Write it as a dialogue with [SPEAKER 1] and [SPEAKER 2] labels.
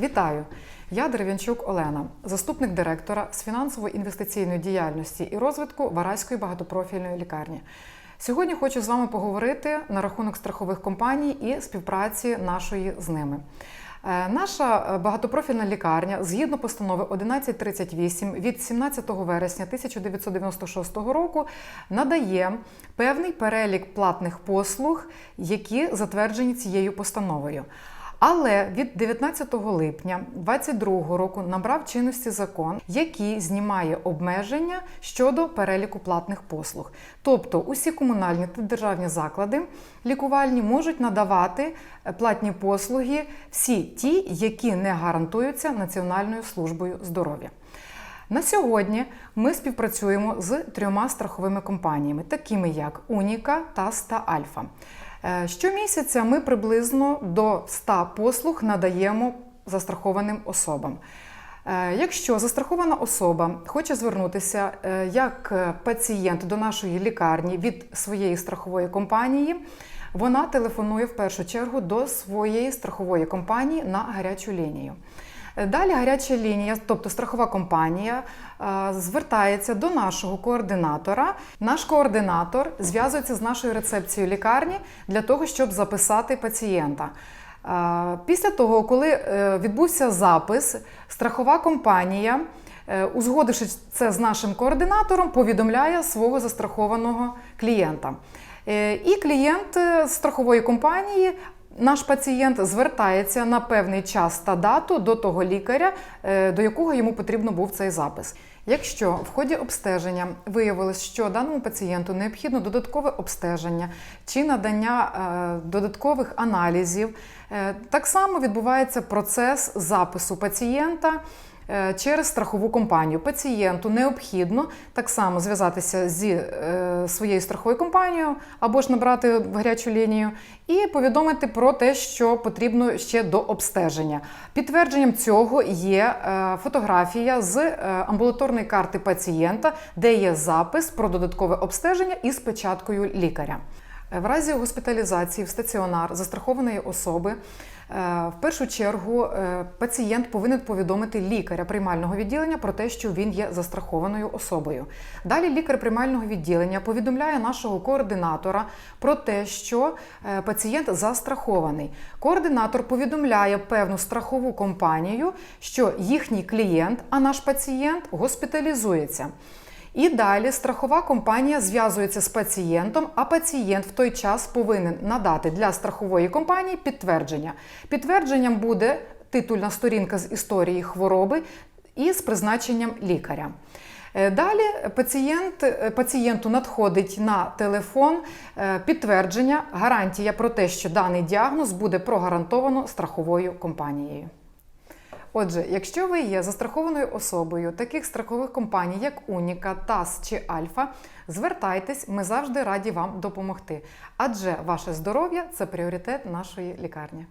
[SPEAKER 1] Вітаю! Я Дерев'янчук Олена, заступник директора з фінансово-інвестиційної діяльності і розвитку Вараської багатопрофільної лікарні. Сьогодні хочу з вами поговорити на рахунок страхових компаній і співпраці нашої з ними. Е, Наша е, багатопрофільна лікарня згідно постанови 1138 від 17 вересня 1996 року надає певний перелік платних послуг, які затверджені цією постановою. Але від 19 липня 2022 року набрав чинності закон, який знімає обмеження щодо переліку платних послуг. Тобто усі комунальні та державні заклади лікувальні можуть надавати е, платні послуги всі ті, які не гарантуються Національною службою здоров'я. На сьогодні ми співпрацюємо з трьома страховими компаніями, такими як Уніка, ТАС та Альфа. Е, Щомісяця ми приблизно до 100 послуг надаємо застрахованим особам. Е, Якщо застрахована особа хоче звернутися е, як пацієнт до нашої лікарні від своєї страхової компанії, вона телефонує в першу чергу до своєї страхової компанії на гарячу лінію. Далі гаряча лінія, тобто страхова компанія, е, звертається до нашого координатора. Наш координатор зв'язується з нашою рецепцією лікарні для того, щоб записати пацієнта. Е, Після того, коли е, відбувся запис, страхова компанія, е, узгодивши це з нашим координатором, повідомляє свого застрахованого клієнта. Е, І клієнт е, страхової компанії наш пацієнт звертається на певний час та дату до того лікаря, е, до якого йому потрібно був цей запис. Якщо в ході обстеження виявилось, що даному пацієнту необхідно додаткове обстеження чи надання е, додаткових аналізів, е, так само відбувається процес запису пацієнта через страхову компанію. Пацієнту необхідно так само зв'язатися зі е, своєю страховою компанією або ж набрати гарячу лінію і повідомити про те, що потрібно ще до обстеження. Підтвердженням цього є е, фотографія з е, амбулаторної карти пацієнта, де є запис про додаткове обстеження із печаткою лікаря. Е, В разі госпіталізації в стаціонар застрахованої особи е, в першу чергу е, пацієнт повинен повідомити лікаря приймального відділення про те, що він є застрахованою особою. Далі лікар приймального відділення повідомляє нашого координатора про те, що е, пацієнт застрахований. Координатор повідомляє певну страхову компанію, що їхній клієнт, а наш пацієнт госпіталізується. І далі страхова компанія зв'язується з пацієнтом, а пацієнт в той час повинен надати для страхової компанії підтвердження. Підтвердженням буде титульна сторінка з історії хвороби і з призначенням лікаря. Е, Далі пацієнт, е, пацієнту надходить на телефон е, підтвердження, гарантія про те, що даний діагноз буде прогарантовано страховою компанією. Отже, якщо ви є застрахованою особою таких страхових компаній, як Уніка, ТАС чи Альфа, звертайтесь, ми завжди раді вам допомогти. Адже ваше здоров'я це пріоритет нашої лікарні.